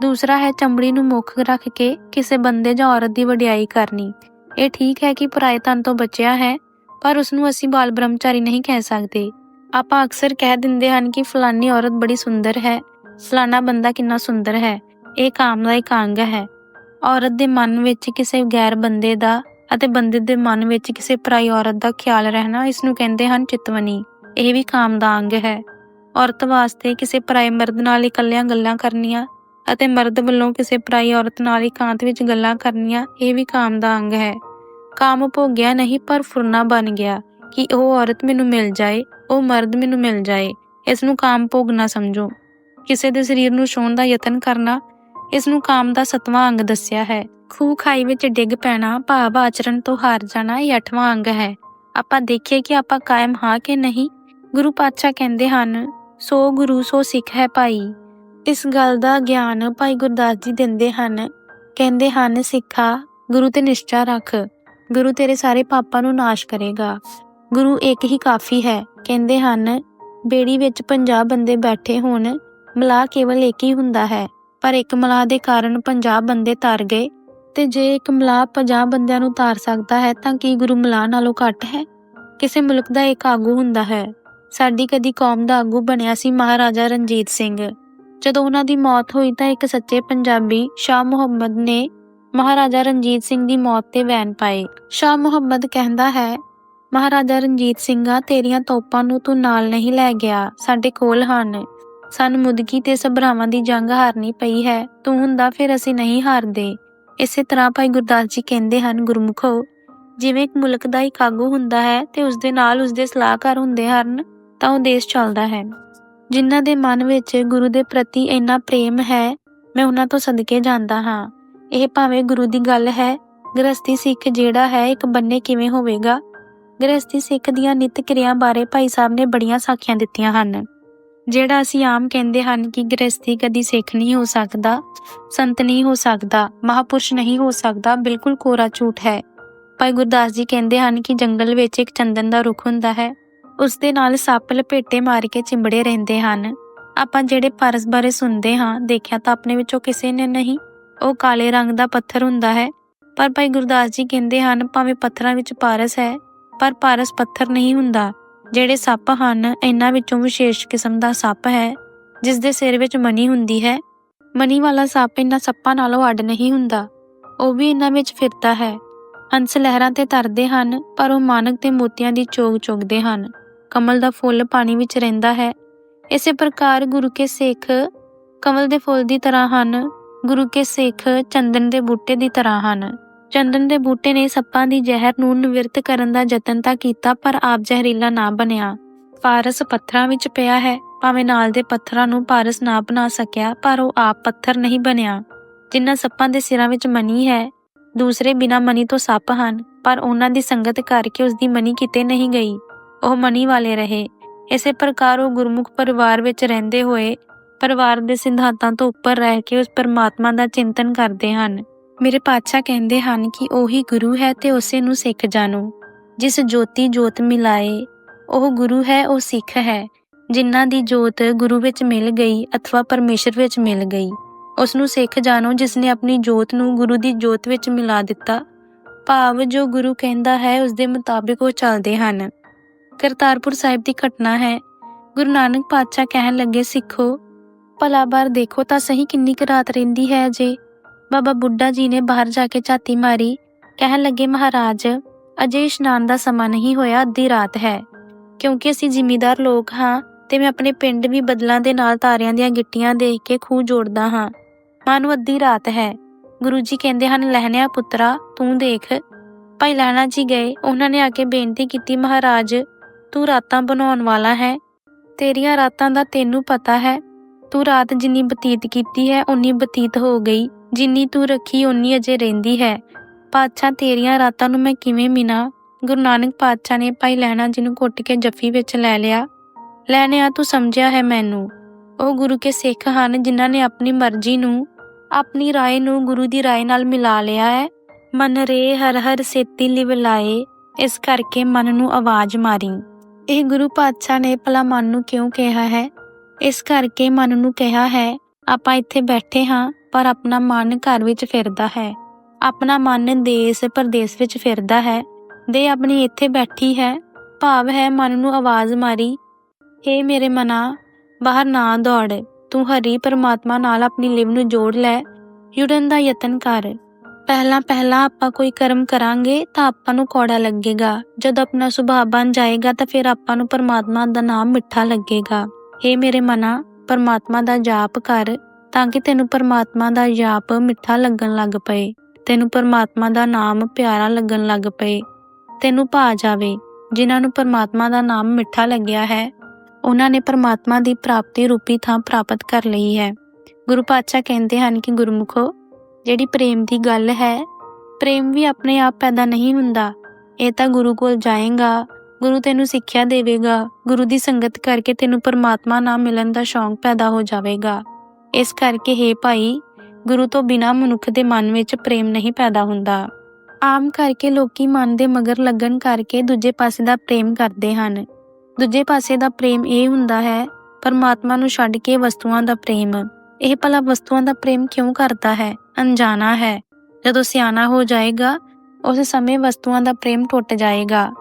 ਦੂਸਰਾ ਹੈ ਚਮੜੀ ਨੂੰ ਮੁੱਖ ਰੱਖ ਕੇ ਕਿਸੇ ਬੰਦੇ ਜਾਂ ਔਰਤ ਦੀ ਵਡਿਆਈ ਕਰਨੀ। ਇਹ ਠੀਕ ਹੈ ਕਿ ਪਰਾਏ ਤਨ ਤੋਂ ਬਚਿਆ ਹੈ, ਪਰ ਉਸ ਨੂੰ ਅਸੀਂ ਬਾਲ ਬ੍ਰਹਮਚਾਰੀ ਨਹੀਂ ਕਹਿ ਸਕਦੇ। ਆਪਾਂ ਅਕਸਰ ਕਹਿ ਦਿੰਦੇ ਹਨ ਕਿ ਫਲਾਨੀ ਔਰਤ ਬੜੀ ਸੁੰਦਰ ਹੈ। ਸਲਾਨਾ ਬੰਦਾ ਕਿੰਨਾ ਸੁੰਦਰ ਹੈ, ਇਹ ਕਾਮ ਦਾ ਇੱਕ ਅੰਗ ਹੈ। ਔਰਤ ਦੇ ਮਨ ਵਿੱਚ ਕਿਸੇ ਗੈਰ ਬੰਦੇ ਦਾ ਅਤੇ ਬੰਦੇ ਦੇ ਮਨ ਵਿੱਚ ਕਿਸੇ ਪਰਾਈ ਔਰਤ ਦਾ ਖਿਆਲ ਰਹਿਣਾ ਇਸ ਨੂੰ ਕਹਿੰਦੇ ਹਨ ਚਿਤਵਨੀ। ਇਹ ਵੀ ਕਾਮ ਦਾ ਅੰਗ ਹੈ। ਔਰਤ ਵਾਸਤੇ ਕਿਸੇ ਪਰਾਏ ਮਰਦ ਨਾਲ ਇਕੱਲਿਆਂ ਗੱਲਾਂ ਕਰਨੀਆਂ ਅਤੇ ਮਰਦ ਵੱਲੋਂ ਕਿਸੇ ਪਰਾਈ ਔਰਤ ਨਾਲ ਇਕਾਂਤ ਵਿੱਚ ਗੱਲਾਂ ਕਰਨੀਆਂ, ਇਹ ਵੀ ਕਾਮ ਦਾ ਅੰਗ ਹੈ। ਕਾਮ ਭੋਗਿਆ ਨਹੀਂ, ਪਰ ਫੁਰਨਾ ਬਣ ਗਿਆ ਕਿ ਉਹ ਔਰਤ ਮੈਨੂੰ ਮਿਲ ਜਾਏ, ਉਹ ਮਰਦ ਮੈਨੂੰ ਮਿਲ ਜਾਏ। ਇਸ ਨੂੰ ਕਾਮ ਭੋਗ ਨਾ ਸਮਝੋ। ਕਿਸੇ ਦੇ ਸਰੀਰ ਨੂੰ ਛੋਹਣ ਦਾ ਯਤਨ ਕਰਨਾ, ਇਸ ਨੂੰ ਕਾਮ ਦਾ ਸਤਵਾਂ ਅੰਗ ਦੱਸਿਆ ਹੈ। ਖੂਹ ਖਾਈ ਵਿੱਚ ਡਿੱਗ ਪੈਣਾ ਭਾਵ ਆਚਰਣ ਤੋਂ ਹਾਰ ਜਾਣਾ ਇਹ ਅੱਠਵਾਂ ਅੰਗ ਹੈ। ਆਪਾਂ ਦੇਖੀਏ ਕਿ ਆਪਾਂ ਕਾਇਮ ਹਾਂ ਕਿ ਨਹੀਂ। ਗੁਰੂ ਪਾਤਸ਼ਾਹ ਕਹਿੰਦੇ ਹਨ, ਸੋ ਗੁਰੂ, ਸੋ ਸਿੱਖ ਹੈ ਭਾਈ। ਇਸ ਗੱਲ ਦਾ ਗਿਆਨ ਭਾਈ ਗੁਰਦਾਸ ਜੀ ਦਿੰਦੇ ਹਨ। ਕਹਿੰਦੇ ਹਨ, ਸਿੱਖਾ, ਗੁਰੂ ਤੇ ਨਿਸ਼ਚਾ ਰੱਖ। ਗੁਰੂ ਤੇਰੇ ਸਾਰੇ ਪਾਪਾਂ ਨੂੰ ਨਾਸ਼ ਕਰੇਗਾ। ਗੁਰੂ ਇੱਕ ਹੀ ਕਾਫੀ ਹੈ। ਕਹਿੰਦੇ ਹਨ, ਬੇੜੀ ਵਿੱਚ 50 ਬੰਦੇ ਬੈਠੇ ਹੋਣ ਮਲਾਹ ਕੇਵਲ ਇੱਕ ਹੀ ਹੁੰਦਾ ਹੈ, ਪਰ ਇੱਕ ਮਲਾਹ ਦੇ ਕਾਰਨ 50 ਬੰਦੇ ਤਰ ਗਏ। ਤੇ ਜੇ ਇੱਕ ਮਲਾਹ 50 ਬੰਦਿਆਂ ਨੂੰ ਤਾਰ ਸਕਦਾ ਹੈ, ਤਾਂ ਕੀ ਗੁਰੂ ਮਲਾਹ ਨਾਲੋਂ ਘੱਟ ਹੈ? ਕਿਸੇ ਮੁਲਕ ਦਾ ਇੱਕ ਆਗੂ ਹੁੰਦਾ ਹੈ। ਸਾਡੀ ਕਦੀ ਕੌਮ ਦਾ ਆਗੂ ਬਣਿਆ ਸੀ ਮਹਾਰਾਜਾ ਰਣਜੀਤ ਸਿੰਘ। ਜਦੋਂ ਉਹਨਾਂ ਦੀ ਮੌਤ ਹੋਈ ਤਾਂ ਇੱਕ ਸੱਚੇ ਪੰਜਾਬੀ ਸ਼ਾਹ ਮੁਹੰਮਦ ਨੇ ਮਹਾਰਾਜਾ ਰਣਜੀਤ ਸਿੰਘ ਦੀ ਮੌਤ ਤੇ ਵੈਨ ਪਾਏ। ਸ਼ਾਹ ਮੁਹੰਮਦ ਕਹਿੰਦਾ ਹੈ, ਮਹਾਰਾਜਾ ਰਣਜੀਤ ਸਿੰਘਾ ਤੇਰੀਆਂ ਤੋਪਾਂ ਨੂੰ ਤੂੰ ਨਾਲ ਨਹੀਂ ਲੈ ਗਿਆ, ਸਾਡੇ ਕੋਲ ਹਨ। ਸਾਨੂੰ ਮੁਦਗੀ ਤੇ ਸਭਰਾਵਾਂ ਦੀ ਜੰਗ ਹਾਰਨੀ ਪਈ ਹੈ। ਤੂੰ ਹੁੰਦਾ ਫਿਰ ਅਸੀਂ ਨਹੀਂ ਹਾਰਦੇ। ਇਸੇ ਤਰ੍ਹਾਂ ਭਾਈ ਗੁਰਦਾਸ ਜੀ ਕਹਿੰਦੇ ਹਨ, ਗੁਰਮੁਖੋ, ਜਿਵੇਂ ਇੱਕ ਮੁਲਕ ਦਾ ਇੱਕ ਆਗੂ ਹੁੰਦਾ ਹੈ ਤੇ ਉਸ ਦੇ ਨਾਲ ਉਸ ਦੇ ਸਲਾਹਕਾਰ ਹੁੰਦੇ ਹਨ, ਤਾਂ ਉਹ ਦੇਸ਼ ਚੱਲਦਾ ਹੈ। ਜਿਨ੍ਹਾਂ ਦੇ ਮਨ ਵਿੱਚ ਗੁਰੂ ਦੇ ਪ੍ਰਤੀ ਇੰਨਾ ਪ੍ਰੇਮ ਹੈ, ਮੈਂ ਉਹਨਾਂ ਤੋਂ ਸਦਕੇ ਜਾਂਦਾ ਹਾਂ। ਇਹ ਭਾਵੇਂ ਗੁਰੂ ਦੀ ਗੱਲ ਹੈ ਗ੍ਰਸਤੀ ਸਿੱਖ ਜਿਹੜਾ ਹੈ, ਇੱਕ ਬੰਨੇ ਕਿਵੇਂ ਹੋਵੇਗਾ? ਗ੍ਰਸਤੀ ਸਿੱਖ ਦੀਆਂ ਨਿਤ ਕਿਰਿਆ ਬਾਰੇ ਭਾਈ ਸਾਹਿਬ ਨੇ ਬੜੀਆਂ ਸਾਖੀਆਂ ਦਿੱਤੀਆਂ ਹਨ। ਜਿਹੜਾ ਅਸੀਂ ਆਮ ਕਹਿੰਦੇ ਹਨ ਕਿ ਗ੍ਰਸਤੀ ਕਦੀ ਸਿੱਖ ਨਹੀਂ ਹੋ ਸਕਦਾ, ਸੰਤ ਨਹੀਂ ਹੋ ਸਕਦਾ, ਮਹਾਪੁਰਸ਼ ਨਹੀਂ ਹੋ ਸਕਦਾ, ਬਿਲਕੁਲ ਕੋਰਾ ਝੂਠ ਹੈ। ਭਾਈ ਗੁਰਦਾਸ ਜੀ ਕਹਿੰਦੇ ਹਨ ਕਿ ਜੰਗਲ ਵਿੱਚ ਇੱਕ ਚੰਦਨ ਦਾ ਰੁੱਖ ਹੁੰਦਾ ਹੈ। ਉਸ ਦੇ ਨਾਲ ਸੱਪ ਲਪੇਟੇ ਮਾਰ ਕੇ ਚਿੰਬੜੇ ਰਹਿੰਦੇ ਹਨ। ਆਪਾਂ ਜਿਹੜੇ ਪਾਰਸ ਬਾਰੇ ਸੁਣਦੇ ਹਾਂ, ਦੇਖਿਆ ਤਾਂ ਆਪਣੇ ਵਿੱਚੋਂ ਕਿਸੇ ਨੇ ਨਹੀਂ। ਉਹ ਕਾਲੇ ਰੰਗ ਦਾ ਪੱਥਰ ਹੁੰਦਾ ਹੈ। ਪਰ ਭਾਈ ਗੁਰਦਾਸ ਜੀ ਕਹਿੰਦੇ ਹਨ, ਭਾਵੇਂ ਪੱਥਰਾਂ ਵਿੱਚ ਪਾਰਸ ਹੈ, ਪਰ ਪਾਰਸ ਪੱਥਰ ਨਹੀਂ ਹੁੰਦਾ। ਜਿਹੜੇ ਸੱਪ ਹਨ, ਇਹਨਾਂ ਵਿੱਚੋਂ ਵਿਸ਼ੇਸ਼ ਕਿਸਮ ਦਾ ਸੱਪ ਹੈ ਜਿਸ ਦੇ ਸਿਰ ਵਿੱਚ ਮਣੀ ਹੁੰਦੀ ਹੈ। ਮਣੀ ਵਾਲਾ ਸੱਪ ਇਹਨਾਂ ਸੱਪਾਂ ਨਾਲੋਂ ਅੱਡ ਨਹੀਂ ਹੁੰਦਾ। ਉਹ ਵੀ ਇਹਨਾਂ ਵਿੱਚ ਫਿਰਦਾ ਹੈ। ਹੰਸ ਲਹਿਰਾਂ ਤੇ ਤਰਦੇ ਹਨ, ਪਰ ਉਹ ਮਾਨਕ ਤੇ ਮੋਤੀਆਂ ਦੀ ਚੋਗ ਚੁਗਦੇ ਹਨ। ਕਮਲ ਦਾ ਫੁੱਲ ਪਾਣੀ ਵਿੱਚ ਰਹਿੰਦਾ ਹੈ। ਇਸੇ ਪ੍ਰਕਾਰ ਗੁਰੂ ਕੇ ਸਿੱਖ ਕਮਲ ਦੇ ਫੁੱਲ ਦੀ ਤਰ੍ਹਾਂ ਹਨ, ਗੁਰੂ ਕੇ ਸਿੱਖ ਚੰਦਨ ਦੇ ਬੂਟੇ ਦੀ ਤਰ੍ਹਾਂ ਹਨ। ਚੰਦਨ ਦੇ ਬੂਟੇ ਨੇ ਸੱਪਾਂ ਦੀ ਜ਼ਹਿਰ ਨੂੰ ਨਿਵਰਤ ਕਰਨ ਦਾ ਯਤਨ ਤਾਂ ਕੀਤਾ, ਪਰ ਆਪ ਜ਼ਹਿਰੀਲਾ ਨਾ ਬਣਿਆ। ਪਾਰਸ ਪੱਥਰਾਂ ਵਿੱਚ ਪਿਆ ਹੈ। ਭਾਵੇਂ ਨਾਲ ਦੇ ਪੱਥਰਾਂ ਨੂੰ ਪਾਰਸ ਨਾ ਬਣਾ ਸਕਿਆ, ਪਰ ਉਹ ਆਪ ਪੱਥਰ ਨਹੀਂ ਬਣਿਆ। ਜਿਨ੍ਹਾਂ ਸੱਪਾਂ ਦੇ ਸਿਰਾਂ ਵਿੱਚ ਮਨੀ ਹੈ, ਦੂਸਰੇ ਬਿਨਾ ਮਨੀ ਤੋਂ ਸੱਪ ਹਨ, ਪਰ ਉਹਨਾਂ ਦੀ ਸੰਗਤ ਕਰਕੇ ਉਸ ਦੀ ਮਨੀ ਕਿਤੇ ਨਹੀਂ ਗਈ। ਉਹ ਮਨੀ ਵਾਲੇ ਰਹੇ। ਇਸੇ ਪ੍ਰਕਾਰ ਉਹ ਗੁਰਮੁਖ ਪਰਿਵਾਰ ਵਿੱਚ ਰਹਿੰਦੇ ਹੋਏ ਪਰਿਵਾਰ ਦੇ ਸਿਧਾਂਤਾਂ ਤੋਂ ਉੱਪਰ ਰਹਿ ਕੇ ਉਸ ਪਰਮਾਤਮਾ ਦਾ ਚਿੰਤਨ ਕਰਦੇ ਹਨ। ਮੇਰੇ ਪਾਤਸ਼ਾਹ ਕਹਿੰਦੇ ਹਨ ਕਿ ਉਹੀ ਗੁਰੂ ਹੈ ਤੇ ਉਸੇ ਨੂੰ ਸਿੱਖ ਜਾਣੋ। ਜਿਸ ਜੋਤੀ ਜੋਤ ਮਿਲਾਏ, ਉਹ ਗੁਰੂ ਹੈ, ਉਹ ਸਿੱਖ ਹੈ। ਜਿਨ੍ਹਾਂ ਦੀ ਜੋਤ ਗੁਰੂ ਵਿੱਚ ਮਿਲ ਗਈ ਅਥਵਾ ਪਰਮੇਸ਼ਰ ਵਿੱਚ ਮਿਲ ਗਈ ਉਸ ਨੂੰ ਸਿੱਖ ਜਾਣੋ ਜਿਸ ਨੇ ਆਪਣੀ ਜੋਤ ਨੂੰ ਗੁਰੂ ਦੀ ਜੋਤ ਵਿੱਚ ਮਿਲਾ ਦਿੱਤਾ। ਭਾਵ ਜੋ ਗੁਰੂ ਕਹਿੰਦਾ ਹੈ, ਉਸ ਦੇ ਮੁਤਾਬਿਕ ਉਹ ਚੱਲਦੇ ਹਨ। ਕਰਤਾਰਪੁਰ ਸਾਹਿਬ ਦੀ ਘਟਨਾ ਹੈ। ਗੁਰੂ ਨਾਨਕ ਪਾਤਸ਼ਾਹ ਕਹਿਣ ਲੱਗੇ, ਸਿੱਖੋ, ਭਲਾ ਬਾਰ ਦੇਖੋ ਤਾਂ ਸਹੀ ਕਿੰਨੀ ਕੁ ਰਾਤ ਰਹਿੰਦੀ ਹੈ ਜੇ ਬਾਬਾ ਬੁੱਢਾ ਜੀ ਨੇ ਬਾਹਰ ਜਾ ਕੇ ਝਾਤੀ ਮਾਰੀ। ਕਹਿਣ ਲੱਗੇ, ਮਹਾਰਾਜ, ਅਜੇ ਇਸ਼ਨਾਨ ਦਾ ਸਮਾਂ ਨਹੀਂ ਹੋਇਆ, ਅੱਧੀ ਰਾਤ ਹੈ। ਕਿਉਂਕਿ ਅਸੀਂ ਜ਼ਿਮੀਦਾਰ ਲੋਕ ਹਾਂ ਤੇ ਮੈਂ ਆਪਣੇ ਪਿੰਡ ਵੀ ਬਦਲਾਂ ਦੇ ਨਾਲ ਤਾਰਿਆਂ ਦੀਆਂ ਗਿੱਟੀਆਂ ਦੇਖ ਕੇ ਖੂਹ ਜੋੜਦਾ ਹਾਂ। ਮਾਂ ਨੂੰ ਅੱਧੀ ਰਾਤ ਹੈ। ਗੁਰੂ ਜੀ ਕਹਿੰਦੇ ਹਨ, ਲਹਿਣਿਆ ਪੁੱਤਰਾ, ਤੂੰ ਦੇਖ। ਭਾਈ ਲਹਿਣਾ ਜੀ ਗਏ। ਉਹਨਾਂ ਨੇ ਆ ਕੇ ਬੇਨਤੀ ਕੀਤੀ, ਮਹਾਰਾਜ, ਤੂੰ ਰਾਤਾਂ ਬਣਾਉਣ ਵਾਲਾ ਹੈ। ਤੇਰੀਆਂ ਰਾਤਾਂ ਦਾ ਤੈਨੂੰ ਪਤਾ ਹੈ। ਤੂੰ ਰਾਤ ਜਿੰਨੀ ਬਤੀਤ ਕੀਤੀ ਹੈ ਉਨੀ ਬਤੀਤ ਹੋ ਗਈ। ਜਿੰਨੀ ਤੂੰ ਰੱਖੀ, ਓਨੀ ਅਜੇ ਰਹਿੰਦੀ ਹੈ। ਪਾਤਸ਼ਾਹ, ਤੇਰੀਆਂ ਰਾਤਾਂ ਨੂੰ ਮੈਂ ਕਿਵੇਂ ਮਿਨਾ ਗੁਰੂ ਨਾਨਕ ਪਾਤਸ਼ਾਹ ਨੇ ਭਾਈ ਲਹਿਣਾ ਜਿਹਨੂੰ ਘੁੱਟ ਕੇ ਜੱਫੀ ਵਿੱਚ ਲੈ ਲਿਆ। ਲੈਣਿਆ ਤੂੰ ਸਮਝਿਆ ਹੈ ਮੈਨੂੰ, ਉਹ ਗੁਰੂ ਕੇ ਸਿੱਖ ਹਨ ਜਿਨ੍ਹਾਂ ਨੇ ਆਪਣੀ ਮਰਜ਼ੀ ਨੂੰ, ਆਪਣੀ ਰਾਏ ਨੂੰ ਗੁਰੂ ਦੀ ਰਾਏ ਨਾਲ ਮਿਲਾ ਲਿਆ ਹੈ। ਮਨ ਰੇ ਹਰ ਹਰ ਸੇਤੀ ਲਿਵ ਲਾਏ, ਇਸ ਕਰਕੇ ਮਨ ਨੂੰ ਆਵਾਜ਼ ਮਾਰੀ। ਇਹ ਗੁਰੂ ਪਾਤਸ਼ਾਹ ਨੇ ਭਲਾ ਮਨ ਨੂੰ ਕਿਉਂ ਕਿਹਾ ਹੈ? ਇਸ ਕਰਕੇ ਮਨ ਨੂੰ ਕਿਹਾ ਹੈ, ਆਪਾਂ ਇੱਥੇ ਬੈਠੇ ਹਾਂ। ਪਰ ਆਪਣਾ ਮਨ ਘਰ ਵਿੱਚ ਫਿਰਦਾ ਹੈ। ਆਪਣਾ ਮਨ ਦੇਸ਼ ਪ੍ਰਦੇਸ਼ ਵਿੱਚ ਫਿਰਦਾ ਹੈ। ਦੇ ਆਪਣੀ ਇੱਥੇ ਬੈਠੀ ਹੈ। ਭਾਵ ਹੈ ਮਨ ਨੂੰ ਆਵਾਜ਼ ਮਾਰੀ ਏ ਮੇਰੇ ਮਨਾ, ਬਾਹਰ ਨਾ ਦੌੜ। ਤੂੰ ਹਰੀ ਪਰਮਾਤਮਾ ਨਾਲ ਆਪਣੀ ਲਿਵ ਨੂੰ ਜੋੜ ਲੈ। ਜੁੜਨ ਦਾ ਯਤਨ ਕਰ। ਪਹਿਲਾਂ ਪਹਿਲਾਂ ਆਪਾਂ ਕੋਈ ਕਰਮ ਕਰਾਂਗੇ ਤਾਂ ਆਪਾਂ ਨੂੰ ਕੌੜਾ ਲੱਗੇਗਾ। ਜਦ ਆਪਣਾ ਸੁਭਾਅ ਬਣ ਜਾਏਗਾ ਤਾਂ ਫਿਰ ਆਪਾਂ ਨੂੰ ਪਰਮਾਤਮਾ ਦਾ ਨਾਮ ਮਿੱਠਾ ਲੱਗੇਗਾ। ਏ ਮੇਰੇ ਮਨਾ, ਪਰਮਾਤਮਾ ਦਾ ਜਾਪ ਕਰ। ਤਾਂ ਕਿ ਤੈਨੂੰ ਪਰਮਾਤਮਾ ਦਾ ਜਾਪ ਮਿੱਠਾ ਲੱਗਣ ਲੱਗ ਪਏ। ਤੈਨੂੰ ਪਰਮਾਤਮਾ ਦਾ ਨਾਮ ਪਿਆਰਾ ਲੱਗਣ ਲੱਗ ਪਏ। ਤੈਨੂੰ ਭਾ ਜਾਵੇ, ਜਿਨ੍ਹਾਂ ਨੂੰ ਪਰਮਾਤਮਾ ਦਾ ਨਾਮ ਮਿੱਠਾ ਲੱਗਿਆ ਹੈ। ਉਹਨਾਂ ਨੇ ਪਰਮਾਤਮਾ ਦੀ ਪ੍ਰਾਪਤੀ ਰੂਪੀ ਥਾਂ ਪ੍ਰਾਪਤ ਕਰ ਲਈ ਹੈ। ਗੁਰੂ ਪਾਤਸ਼ਾਹ ਕਹਿੰਦੇ ਹਨ ਕਿ ਗੁਰਮੁਖੋ, ਜਿਹੜੀ ਪ੍ਰੇਮ ਦੀ ਗੱਲ ਹੈ, ਪ੍ਰੇਮ ਵੀ ਆਪਣੇ ਆਪ ਪੈਦਾ ਨਹੀਂ ਹੁੰਦਾ। ਇਹ ਤਾਂ ਗੁਰੂ ਕੋਲ ਜਾਏਗਾ, ਗੁਰੂ ਤੈਨੂੰ ਸਿੱਖਿਆ ਦੇਵੇਗਾ, ਗੁਰੂ ਦੀ ਸੰਗਤ ਕਰਕੇ ਤੈਨੂੰ ਪਰਮਾਤਮਾ ਨਾਲ ਮਿਲਣ ਦਾ ਸ਼ੌਂਕ ਪੈਦਾ ਹੋ ਜਾਵੇਗਾ। ਇਸ ਕਰਕੇ हे ਭਾਈ, ਗੁਰੂ ਤੋਂ ਬਿਨਾ ਮਨੁੱਖ ਦੇ ਮਨ ਵਿੱਚ ਪ੍ਰੇਮ ਨਹੀਂ ਪੈਦਾ ਹੁੰਦਾ। ਆਮ ਕਰਕੇ ਲੋਕੀ ਮਨ ਦੇ ਮਗਰ ਲੱਗਣ ਕਰਕੇ ਦੂਜੇ ਪਾਸੇ ਦਾ ਪ੍ਰੇਮ ਕਰਦੇ ਹਨ। ਦੂਜੇ ਪਾਸੇ ਦਾ ਪ੍ਰੇਮ ਇਹ ਹੁੰਦਾ ਹੈ, ਪਰਮਾਤਮਾ ਨੂੰ ਛੱਡ ਕੇ ਵਸਤੂਆਂ ਦਾ ਪ੍ਰੇਮ। ਇਹ ਭਲਾ ਵਸਤੂਆਂ ਦਾ ਪ੍ਰੇਮ ਕਿਉਂ ਕਰਦਾ ਹੈ? ਅਣਜਾਣਾ ਹੈ। ਜਦੋਂ ਸਿਆਣਾ ਹੋ ਜਾਏਗਾ, ਉਸ ਸਮੇਂ ਵਸਤੂਆਂ ਦਾ ਪ੍ਰੇਮ ਟੁੱਟ ਜਾਏਗਾ।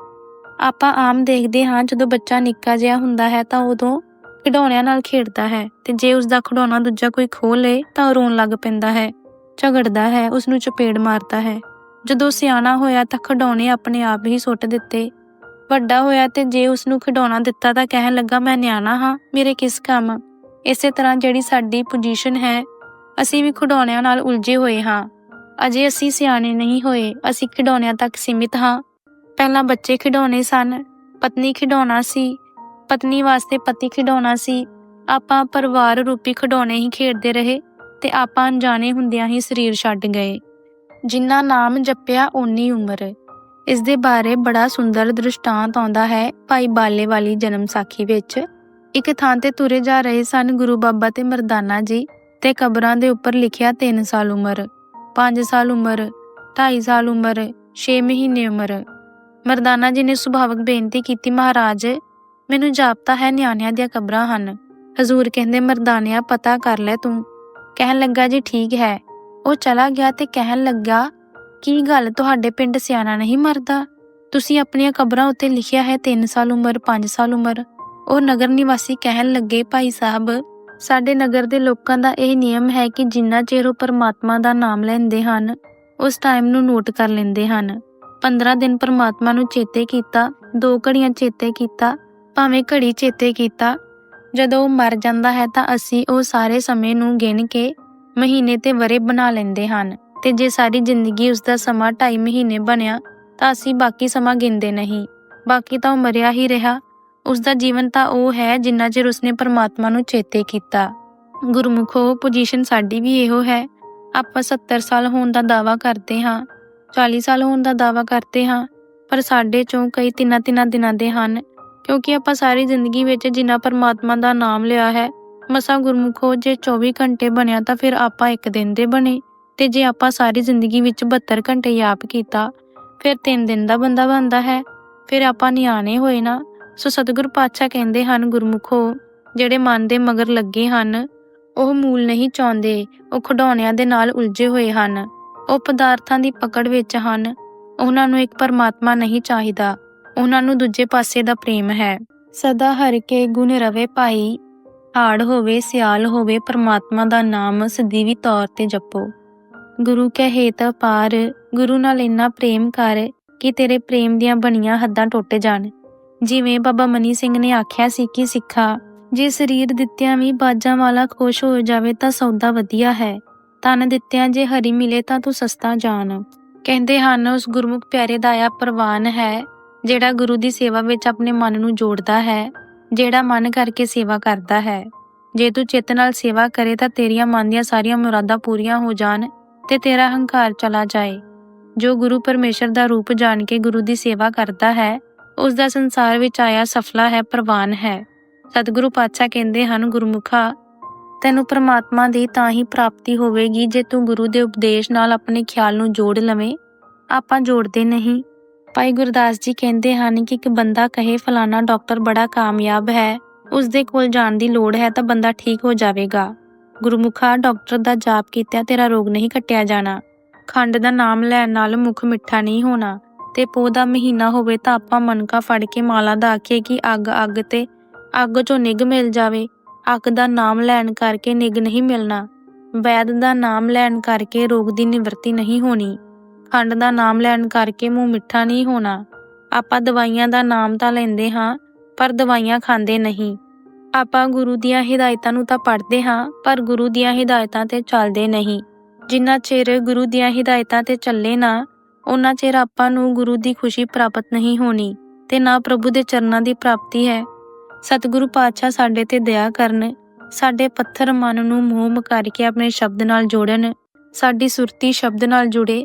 ਆਪਾਂ ਆਮ ਦੇਖਦੇ ਹਾਂ, ਜਦੋਂ ਬੱਚਾ ਨਿੱਕਾ ਜਿਹਾ ਹੁੰਦਾ ਹੈ ਤਾਂ ਉਦੋਂ ਖਿਡੌਣਿਆਂ ਨਾਲ ਖੇਡਦਾ ਹੈ ਤੇ ਜੇ ਉਸ ਦਾ ਖਿਡੌਣਾ ਦੂਜਾ ਕੋਈ ਖੋਹ ਲੇ ਤਾਂ ਰੋਣ ਲੱਗ ਪੈਂਦਾ ਹੈ, ਝਗੜਦਾ ਹੈ ਉਸ ਨੂੰ ਚਪੇੜ ਮਾਰਦਾ ਹੈ। ਜਦੋਂ ਸਿਆਣਾ ਹੋਇਆ ਤਾਂ ਖਿਡੌਣੇ ਆਪਣੇ ਆਪ ਹੀ ਸੁੱਟ ਦਿੱਤੇ। ਵੱਡਾ ਹੋਇਆ ਤੇ ਜੇ ਉਸ ਨੂੰ ਖਿਡੌਣਾ ਦਿੱਤਾ ਤਾਂ ਕਹਿਣ ਲੱਗਾ, ਮੈਂ ਨਿਆਣਾ ਹਾਂ, ਮੇਰੇ ਕਿਸ ਕੰਮ? ਇਸੇ ਤਰ੍ਹਾਂ ਜਿਹੜੀ ਸਾਡੀ ਪੋਜੀਸ਼ਨ ਹੈ, ਅਸੀਂ ਵੀ ਖਿਡੌਣਿਆਂ ਨਾਲ ਉਲਝੇ ਹੋਏ ਹਾਂ। ਅਜੇ ਅਸੀਂ ਸਿਆਣੇ ਨਹੀਂ ਹੋਏ, ਅਸੀਂ ਖਿਡੌਣਿਆਂ ਤੱਕ ਸੀਮਿਤ ਹਾਂ। ਪਹਿਲਾਂ ਬੱਚੇ ਖਿਡੌਣੇ ਸਨ, ਪਤਨੀ ਖਿਡੌਣਾ ਸੀ ਪਤਨੀ ਵਾਸਤੇ ਪਤੀ ਖਿਡੌਣਾ ਸੀ। ਆਪਾਂ ਪਰਿਵਾਰ ਰੂਪੀ ਖਿਡੌਣੇ ਹੀ ਖੇਡਦੇ ਰਹੇ ਤੇ ਆਪਾਂ ਅਣਜਾਣੇ ਹੁੰਦਿਆਂ ਹੀ ਸਰੀਰ ਛੱਡ ਗਏ। ਜਿੰਨਾ ਨਾਮ ਜਪਿਆ ਓਨੀ ਉਮਰ। ਇਸ ਦੇ ਬਾਰੇ ਬੜਾ ਸੁੰਦਰ ਦ੍ਰਿਸ਼ਟਾਂਤ ਆਉਂਦਾ ਹੈ ਭਾਈ ਬਾਲੇ ਵਾਲੀ ਜਨਮ ਸਾਖੀ ਵਿੱਚ। ਇੱਕ ਥਾਂ ਤੇ ਤੁਰੇ ਜਾ ਰਹੇ ਸਨ ਗੁਰੂ ਬਾਬਾ ਤੇ ਮਰਦਾਨਾ ਜੀ ਤੇ ਕਬਰਾਂ ਦੇ ਉੱਪਰ ਲਿਖਿਆ 3 ਸਾਲ ਉਮਰ 5 ਸਾਲ ਉਮਰ 2.5 ਸਾਲ ਉਮਰ 6 ਮਹੀਨੇ ਉਮਰ। ਮਰਦਾਨਾ ਜੀ ਨੇ ਸੁਭਾਵਕ ਬੇਨਤੀ ਕੀਤੀ, ਮਹਾਰਾਜ ਮੈਨੂੰ ਜਾਪਤਾ ਹੈ ਨਿਆਣਿਆਂ ਦੀਆਂ ਕਬਰਾਂ ਹਨ। ਹਜ਼ੂਰ ਕਹਿੰਦੇ, ਮਰਦਾਨਿਆ, ਪਤਾ ਕਰ ਲੈ ਤੂੰ। ਕਹਿਣ ਲੱਗਾ, ਜੀ, ਠੀਕ ਹੈ। ਉਹ ਚਲਾ ਗਿਆ ਤੇ ਕਹਿਣ ਲੱਗਾ, ਕੀ ਗੱਲ, ਤੁਹਾਡੇ ਪਿੰਡ ਸਿਆਣਾ ਨਹੀਂ ਮਰਦਾ? ਤੁਸੀਂ ਆਪਣੀਆਂ ਕਬਰਾਂ ਉੱਤੇ ਲਿਖਿਆ ਹੈ 3 ਸਾਲ ਉਮਰ 5 ਸਾਲ ਉਮਰ। ਉਹ ਨਗਰ ਨਿਵਾਸੀ ਕਹਿਣ ਲੱਗੇ, ਭਾਈ ਸਾਹਿਬ, ਸਾਡੇ ਨਗਰ ਦੇ ਲੋਕਾਂ ਦਾ ਇਹ ਨਿਯਮ ਹੈ ਕਿ ਜਿੰਨਾ ਚਿਰ ਉਹ ਪਰਮਾਤਮਾ ਦਾ ਨਾਮ ਲੈਂਦੇ ਹਨ, ਉਸ ਟਾਈਮ ਨੂੰ ਨੋਟ ਕਰ ਲੈਂਦੇ ਹਨ। 15 ਦਿਨ ਪਰਮਾਤਮਾ ਨੂੰ ਚੇਤੇ ਕੀਤਾ, ਦੋ ਘੜੀਆਂ ਚੇਤੇ ਕੀਤਾ ਭਾਵੇਂ ਘੜੀ ਚੇਤੇ ਕੀਤਾ, ਜਦੋਂ ਉਹ ਮਰ ਜਾਂਦਾ ਹੈ ਤਾਂ ਅਸੀਂ ਉਹ ਸਾਰੇ ਸਮੇਂ ਨੂੰ ਗਿਣ ਕੇ ਮਹੀਨੇ ਤੇ ਵਰੇ ਬਣਾ ਲੈਂਦੇ ਹਨ ਤੇ ਜੇ ਸਾਰੀ ਜ਼ਿੰਦਗੀ ਉਸ ਦਾ ਸਮਾਂ 2.5 ਮਹੀਨੇ ਬਣਿਆ ਤਾਂ ਅਸੀਂ ਬਾਕੀ ਸਮਾਂ ਗਿਣਦੇ ਨਹੀਂ। ਬਾਕੀ ਤਾਂ ਉਹ ਮਰਿਆ ਹੀ ਰਿਹਾ ਉਸ ਦਾ ਜੀਵਨ ਤਾਂ ਉਹ ਹੈ ਜਿੰਨਾ ਚਿਰ ਉਸਨੇ ਪਰਮਾਤਮਾ ਨੂੰ ਚੇਤੇ ਕੀਤਾ। ਗੁਰਮੁਖੋ ਪੋਜੀਸ਼ਨ ਸਾਡੀ ਵੀ ਇਹੋ ਹੈ, ਆਪਾਂ 70 ਸਾਲ ਹੋਣ ਦਾ ਦਾਵਾ ਕਰਦੇ ਹਾਂ 40 ਸਾਲ ਹੋਣ ਦਾ ਦਾਵਾ ਕਰਦੇ ਹਾਂ, ਪਰ ਸਾਡੇ ਚੋਂ ਕਈ ਤਿੰਨਾਂ ਤਿੰਨਾਂ ਦਿਨਾਂ ਦੇ ਹਨ ਕਿਉਂਕਿ ਆਪਾਂ ਸਾਰੀ ਜ਼ਿੰਦਗੀ ਵਿੱਚ ਜਿੰਨਾ ਪਰਮਾਤਮਾ ਦਾ ਨਾਮ ਲਿਆ ਹੈ, ਮਸਾ ਗੁਰਮੁਖੋ ਜੇ 24 ਘੰਟੇ ਬਣਿਆ ਤਾਂ ਫਿਰ ਆਪਾਂ ਇੱਕ ਦਿਨ ਦੇ ਬਣੇ। ਤੇ ਜੇ ਆਪਾਂ ਸਾਰੀ ਜ਼ਿੰਦਗੀ ਵਿੱਚ 72 ਘੰਟੇ ਯਾਪ ਕੀਤਾ, ਫਿਰ 3 ਦਿਨ ਦਾ ਬੰਦਾ ਬਣਦਾ ਹੈ। ਫਿਰ ਆਪਾਂ ਨਿਆਣੇ ਹੋਏ ਨਾ, ਸੋ ਸਤਿਗੁਰ ਪਾਤਸ਼ਾਹ ਕਹਿੰਦੇ ਹਨ, ਗੁਰਮੁਖੋ ਜਿਹੜੇ ਮਨ ਦੇ ਮਗਰ ਲੱਗੇ ਹਨ, ਉਹ ਮੂਲ ਨਹੀਂ ਚਾਹੁੰਦੇ, ਉਹ ਖਿਡੌਣਿਆਂ ਦੇ ਨਾਲ ਉਲਝੇ ਹੋਏ ਹਨ। ਉਹ ਪਦਾਰਥਾਂ ਦੀ ਪਕੜ ਵਿੱਚ ਹਨ, ਉਹਨਾਂ ਨੂੰ ਇੱਕ ਪਰਮਾਤਮਾ ਨਹੀਂ ਚਾਹੀਦਾ। ਉਹਨਾਂ ਨੂੰ ਦੂਜੇ ਪਾਸੇ ਦਾ ਪ੍ਰੇਮ ਹੈ। ਸਦਾ ਹਰ ਕੇ ਗੁਣ ਰਵੇ ਭਾਈ। ਹਾੜ ਹੋਵੇ, ਸਿਆਲ ਹੋਵੇ, ਪਰਮਾਤਮਾ ਦਾ ਨਾਮ ਸਦੀਵੀ ਤੌਰ ਤੇ ਜਪੋ। ਗੁਰੂ ਕੈ ਹੇਤ ਪਾਰ, ਗੁਰੂ ਨਾਲ ਇੰਨਾ ਪ੍ਰੇਮ ਕਰ ਕਿ ਤੇਰੇ ਪ੍ਰੇਮ ਦੀਆਂ ਬਣੀਆਂ ਹੱਦਾਂ ਟੁੱਟ ਜਾਣ। ਜਿਵੇਂ ਬਾਬਾ ਮਨੀ ਸਿੰਘ ਨੇ ਆਖਿਆ ਸੀ ਕਿ ਸਿੱਖਾ, ਜੇ ਸਰੀਰ ਦਿੱਤਿਆਂ ਵੀ ਬਾਜਾਂ ਵਾਲਾ ਖੁਸ਼ ਹੋ ਜਾਵੇ ਤਾਂ ਸੌਦਾ ਵਧੀਆ ਹੈ। ਤਨ ਦਿੱਤਿਆਂ ਜੇ ਹਰੀ ਮਿਲੇ ਤਾਂ ਤੂੰ ਸਸਤਾ ਜਾਣ। ਕਹਿੰਦੇ ਹਨ, ਉਸ ਗੁਰਮੁਖ ਪਿਆਰੇ ਦਾ ਆਇਆ ਪ੍ਰਵਾਨ ਹੈ। ਜਿਹੜਾ ਗੁਰੂ ਦੀ ਸੇਵਾ ਵਿੱਚ ਆਪਣੇ ਮਨ ਨੂੰ ਜੋੜਦਾ ਹੈ, ਜਿਹੜਾ ਮਨ ਕਰਕੇ ਸੇਵਾ ਕਰਦਾ ਹੈ। ਜੇ ਤੂੰ ਚਿੱਤ ਨਾਲ ਸੇਵਾ ਕਰੇ ਤਾਂ ਤੇਰੀਆਂ ਮਨ ਦੀਆਂ ਸਾਰੀਆਂ ਮੁਰਾਦਾਂ ਪੂਰੀਆਂ ਹੋ ਜਾਣ ਤੇ ਤੇਰਾ ਹੰਕਾਰ ਚਲਾ ਜਾਏ। ਜੋ ਗੁਰੂ ਪਰਮੇਸ਼ਰ ਦਾ ਰੂਪ ਜਾਣ ਕੇ ਗੁਰੂ ਦੀ ਸੇਵਾ ਕਰਦਾ ਹੈ, ਉਸ ਦਾ ਸੰਸਾਰ ਵਿੱਚ ਆਇਆ ਸਫਲਾ ਹੈ, ਪ੍ਰਵਾਨ ਹੈ। ਸਤਿਗੁਰੂ ਪਾਤਸ਼ਾਹ ਕਹਿੰਦੇ ਹਨ, ਗੁਰਮੁਖਾ, ਤੈਨੂੰ ਪ੍ਰਮਾਤਮਾ ਦੀ ਤਾਂ ਹੀ ਪ੍ਰਾਪਤੀ ਹੋਵੇਗੀ ਜੇ ਤੂੰ ਗੁਰੂ ਦੇ ਉਪਦੇਸ਼ ਨਾਲ ਆਪਣੇ ਖਿਆਲ ਨੂੰ ਜੋੜ ਲਵੇਂ। ਆਪਾਂ ਜੋੜਦੇ ਨਹੀਂ। ਭਾਈ ਗੁਰਦਾਸ ਜੀ ਕਹਿੰਦੇ ਹਨ ਕਿ ਇੱਕ ਬੰਦਾ ਕਹੇ, ਫਲਾਣਾ ਡਾਕਟਰ ਬੜਾ ਕਾਮਯਾਬ ਹੈ ਉਸ ਦੇ ਕੋਲ ਜਾਣ ਦੀ ਲੋੜ ਹੈ ਤਾਂ ਬੰਦਾ ਠੀਕ ਹੋ ਜਾਵੇਗਾ। ਗੁਰਮੁਖਾ ਡਾਕਟਰ ਦਾ ਜਾਪ ਕੀਤਾ ਤੇਰਾ ਰੋਗ ਨਹੀਂ ਕੱਟਿਆ ਜਾਣਾ। ਖੰਡ ਦਾ ਨਾਮ ਲੈਣ ਨਾਲ ਮੁਖ ਮਿੱਠਾ ਨਹੀਂ ਹੋਣਾ। ਤੇ ਪੋਹ ਦਾ ਮਹੀਨਾ ਹੋਵੇ ਤਾਂ ਆਪਾਂ ਮਨਕਾ ਫੜ ਕੇ ਮਾਲਾ ਦਾ ਆਖੀਏ ਕਿ ਅੱਗ ਅੱਗ ਤੇ ਅੱਗ ਚੋਂ ਨਿਗ ਮਿਲ ਜਾਵੇ। ਅੱਗ ਦਾ ਨਾਮ ਲੈਣ ਕਰਕੇ ਨਿਗ ਨਹੀਂ ਮਿਲਣਾ। ਵੈਦ ਦਾ ਨਾਮ ਲੈਣ ਕਰਕੇ ਰੋਗ ਦੀ ਨਿਵਰਤੀ ਨਹੀਂ ਹੋਣੀ। ਖੰਡ ਦਾ ਨਾਮ ਲੈਣ ਕਰਕੇ ਮੂੰਹ ਮਿੱਠਾ ਨਹੀਂ ਹੋਣਾ। ਆਪਾਂ ਦਵਾਈਆਂ ਦਾ ਨਾਮ ਤਾਂ ਲੈਂਦੇ ਹਾਂ, ਪਰ ਦਵਾਈਆਂ ਖਾਂਦੇ ਨਹੀਂ। ਆਪਾਂ ਗੁਰੂ ਦੀਆਂ ਹਿਦਾਇਤਾਂ ਨੂੰ ਤਾਂ ਪੜ੍ਹਦੇ ਹਾਂ, ਪਰ ਗੁਰੂ ਦੀਆਂ ਹਿਦਾਇਤਾਂ ਤੇ ਚੱਲਦੇ ਨਹੀਂ। ਜਿੰਨਾ ਚਿਰ ਗੁਰੂ ਦੀਆਂ ਹਿਦਾਇਤਾਂ ਤੇ ਚੱਲੇ ਨਾ ਉਹਨਾਂ ਚਿਰ ਆਪਾਂ ਨੂੰ ਗੁਰੂ ਦੀ ਖੁਸ਼ੀ ਪ੍ਰਾਪਤ ਨਹੀਂ ਹੋਣੀ, ਤੇ ਨਾ ਪ੍ਰਭੂ ਦੇ ਚਰਨਾਂ ਦੀ ਪ੍ਰਾਪਤੀ ਹੈ। ਸਤਿਗੁਰੂ ਪਾਤਸ਼ਾਹ ਸਾਡੇ ਤੇ ਦਇਆ ਕਰਨ, ਸਾਡੇ ਪੱਥਰ ਮਨ ਨੂੰ ਮੋਹ ਕਰਕੇ ਆਪਣੇ ਸ਼ਬਦ ਨਾਲ ਜੋੜਨ, ਸਾਡੀ ਸੁਰਤੀ ਸ਼ਬਦ ਨਾਲ ਜੁੜੇ